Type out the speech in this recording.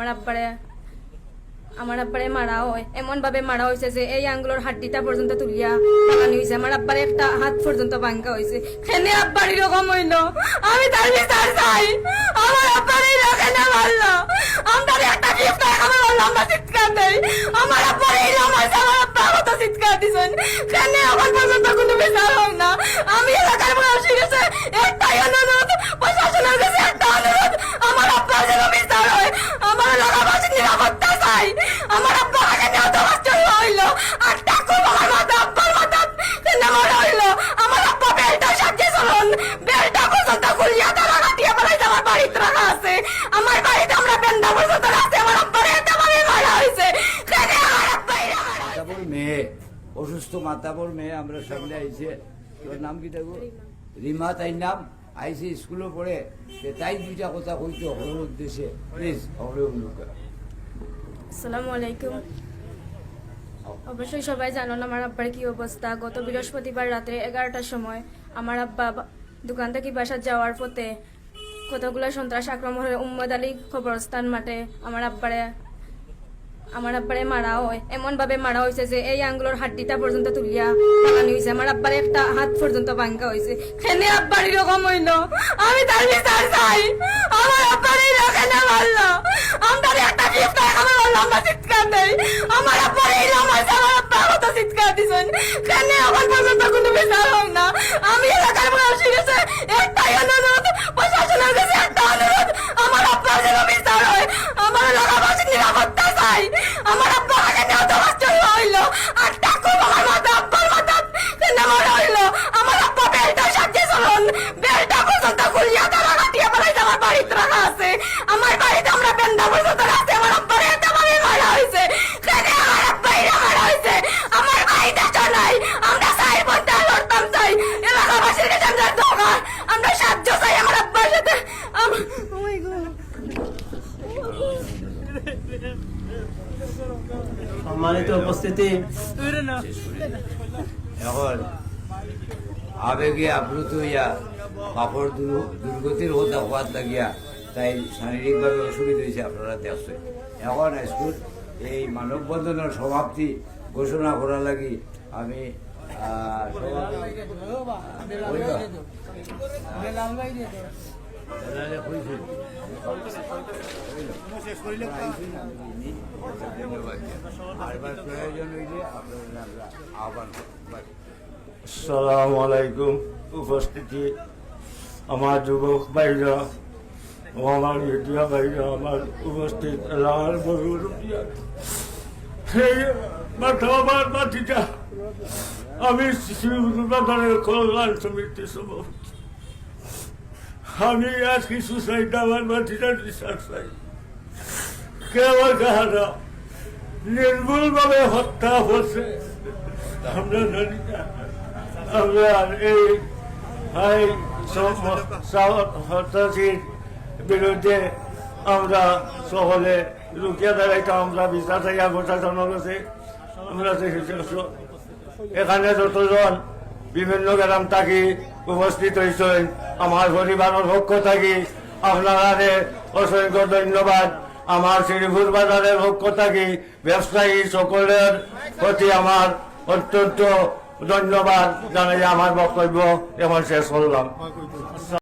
আমার আব্বারে আমার আব্বারে মারা হয়। এমন ভাবে মারা হয়েছে যে এই আঙ্গুলের হাড্ডিটা পর্যন্ত তুলিয়া লাগানি হয়েছে। আমার আব্বারে একটা হাত পর্যন্ত ভাঙ্গা হয়েছে। খেনে আব্বার এরকম হইল। আমি তার বিচার চাই। আমার আব্বার এরকম মারলো। আমরা একটা গিফট আমরা চিৎকার দেই আমার আব্বার এরকম হয়েছে আমার আব্বা কত চিৎকার দিছেন। খেনে আমার পর্যন্ত কোনো বিচার হয় না আমি এলাকার বয়সী গেছে একটাই অনুরোধ প্রশাসনের কাছে একটা অনুরোধ আমার আব্বার যেন বিচার হয় আমার এলাকাবাসীর নিরাপত্তা চাই আমার আব্বা আগে নিহত বছর হইল আর টাকু আমার মাথা আব্বার মাথা কেন আমার হইল আমার আব্বা বেলটা সাজিয়ে চলুন বেলটা পর্যন্ত খুলিয়া তারা কাটিয়ে বেড়াইছে আমার বাড়িতে রাখা আছে আমার বাড়িতে আমরা বেন্দা পর্যন্ত রাখছি আমার আব্বার এটা ভাবে মারা হয়েছে কেন আমার আব্বা এরা মারা মাতাবর অসুস্থ মাতাবর মেয়ে আমরা সামনে আইছে। তোর নাম কি রিমা তাই নাম। স্কুলে পড়ে। তাই দুইটা কথা কইতো উদ্দেশ্যে। প্লিজ আলাইকুম। অবশ্যই সবাই জানেন আমার আব্বার কি অবস্থা। গত বৃহস্পতিবার রাত্রে এগারোটার সময় আমার আব্বা দোকান থেকে বাসার যাওয়ার পথে কতগুলো সন্ত্রাস আক্রমণ হয়ে উম্মদ আলী খবরস্থান মাঠে আমার আব্বারে আমার আব্বারে মারা হয়। এমন ভাবে মারা হয়েছে যে এই আঙ্গুলের হাড্ডিটা পর্যন্ত তুলিয়া লাগানি হয়েছে। আমার আব্বারে একটা হাত পর্যন্ত ভাঙ্গা হয়েছে। খেনে আব্বার এরকম হইল। আমি তার বিচার চাই। আমার আব্বার এরকম মারলো। আমরা একটা গিফট আমি বললাম চিৎকার দেই। আমার আব্বার এরকম হয়েছে আমার আব্বা কত চিৎকার দিছেন। খেনে আমার পর্যন্ত কোনো বিচার হয় না আমি এলাকার বয়সী গেছে একটাই অনুরোধ প্রশাসনের কাছে একটা অনুরোধ আমার আব্বার যেন বিচার হয় আমার এলাকাবাসীর নিরাপত্তা চাই আমার আব্বা আগে নিহত বছর হইল আর টাকু আমার মাথা আব্বার মাথা কেন আমার হইল আমার আব্বা বেলটা সাজিয়ে চলুন বেলটা পর্যন্ত খুলিয়া তারা কাটিয়ে বেড়াইছে আমার বাড়িতে রাখা আছে আমার বাড়িতে আমরা বেন্দা পর্যন্ত রাখছি আমার আব্বার এটা ভাবে মারা হয়েছে কেন আমার আব্বা এটা মারা হয়েছে আমার বাড়িতে নাই আমরা চাই বলতে লড়তাম চাই এলাকাবাসীর কাছে আমরা দোকান আমরা সাহায্য চাই আমার আব্বার সাথে আম- Oh my God. সম্মানিত উপস্থিতি। এখন আবেগে আপ্লুত হইয়া পাপড় দুর্গতির কথা হওয়ার লাগিয়া তাই শারীরিকভাবে অসুবিধা হয়েছে আপনারা দেখছেন। এখন স্কুল এই মানববন্ধনের সমাপ্তি ঘোষণা করার লাগি আমি সভাপতি- সালাম আলাইকুম, উপস্থিতি আমার যুবক ভাইরা ও আমার মিডিয়া ভাইরা, আমার উপস্থিত এলাকার বহুর সেই আমি শিশুদের কল্যাণ সমিতি সভাপতি। আমি আজকে সুসাইড আমার মাটিটা বিশ্বাস চাই কেবল কাহারা নির্ভুলভাবে হত্যা হচ্ছে। আমরা জানি আমরা এই এই সন্ত্রাসীর বিরুদ্ধে আমরা সকলে রুকিয়া দাঁড়াইতে আমরা বিশ্বাস হইয়া প্রশাসনের কাছে আমরা এখানে যতজন বিভিন্ন গ্রাম থাকি উপস্থিত হয়েছেন। আমার পরিবারের পক্ষ থাকি আপনারা অসংখ্য ধন্যবাদ। আমার শ্রীপুর বাজারের পক্ষ থাকি ব্যবসায়ী সকলের প্রতি আমার অত্যন্ত ধন্যবাদ জানাই। আমার বক্তব্য এমন শেষ করলাম।